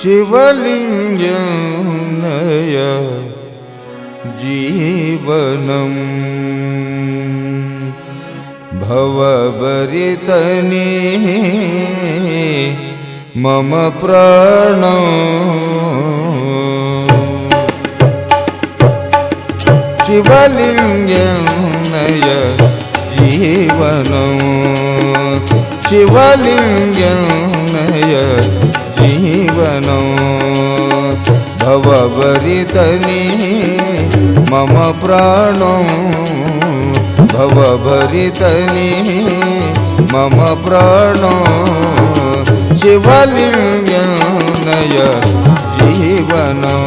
शिवलिङ्गनय जीवनम् भवभरितने मम प्राण शिवलिङ्गनय जीवनम् शिवलिङ्गनय భవభరితని మమ ప్రాణం భవభరితని మమ ప్రాణం శివలింగ జీవనం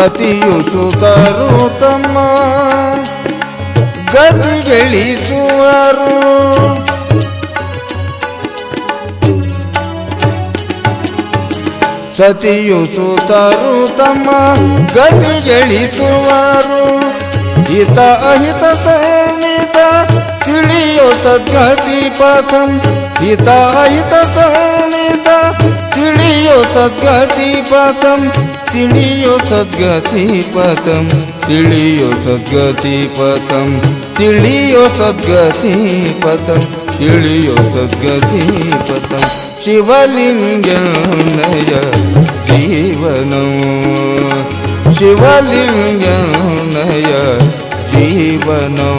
ಸತಿಯು ಸುತರು ತಮ್ಮ ಗದಿಗಳಿಸುವರು ಸತಿಯು ಸುತರು ತಮ್ಮ ಗದಿಗಳಿಸುವರು ಹಿತ ಅಹಿತ ಸಂಹಿತ ತಿಳಿಯೋ ಸದ್ಗತಿ ಪಥಂ. ಹಿತ ಅಹಿತ ಸಂಹಿತ ತಿಳಿಯೋ ಸದ್ಗತಿ ಪಥಂ. ತಿಳಿಯೋ ಸದ್ಗತಿ ಪಥಂ ತಿಳಿಯೋ ಸದ್ಗತಿ ಪಥಂ ತಿಳಿಯೋ ಸದ್ಗತಿ ಪಥಂ ತಿಳಿಯೋ ಸದ್ಗತಿ ಪಥಂ ಶಿವಲಿಂಗನಯ ಜೀವನಂ ಶಿವಲಿಂಗನಯ ಜೀವನಂ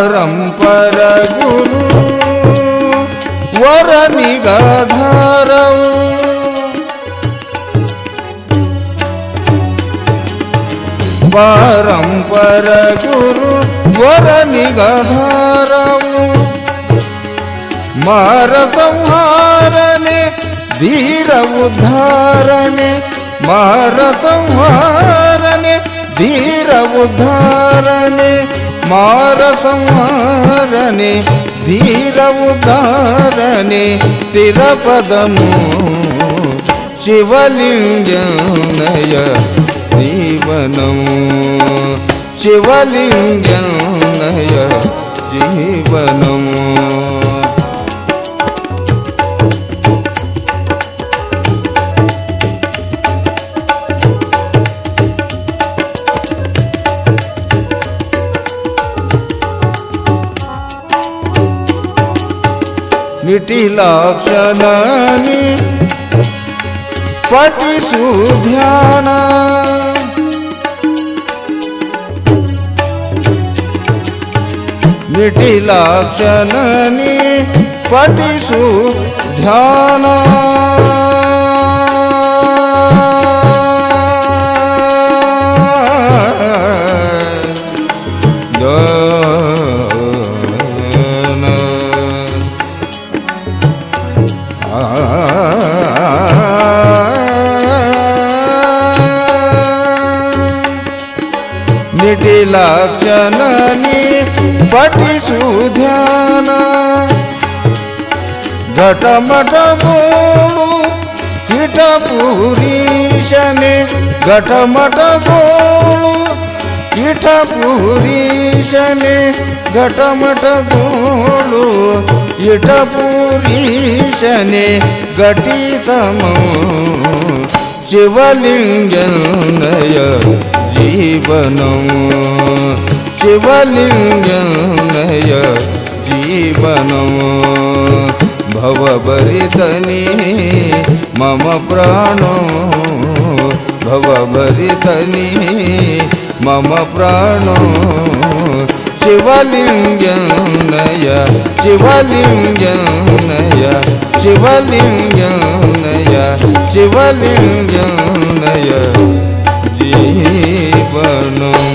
పరగురు వరని గాధారం. పరంపర గురు వరని గాధారం. మార సంహారనే వీర ఉద్ధారనే మార సంహారనే ధీర ఉద్ధారనే. మార సంహారనే ధీర ఉదారనే స్థిరపదము శివలింగనయ జీవనము. శివలింగనయ జీవనము. विठीला क्षणानी पटिसु ध्याना विठीला क्षणानी पटिसु ध्याना भेटेला क्षणाने पाठीसू ध्याना घटमट गोळू पुरीशने घटमट गोळू पुरीशने घटमट गोळू पुरीशने गटीतम शिवलिंग जीवनं शिवलिङ्गनय जीवनं भवभरितनि मम प्राणो भवभरितनि मम प्राणो। शिवलिङ्गनय शिवलिङ्गनय शिवलिङ्गनय शिवलिङ्गनय জীবন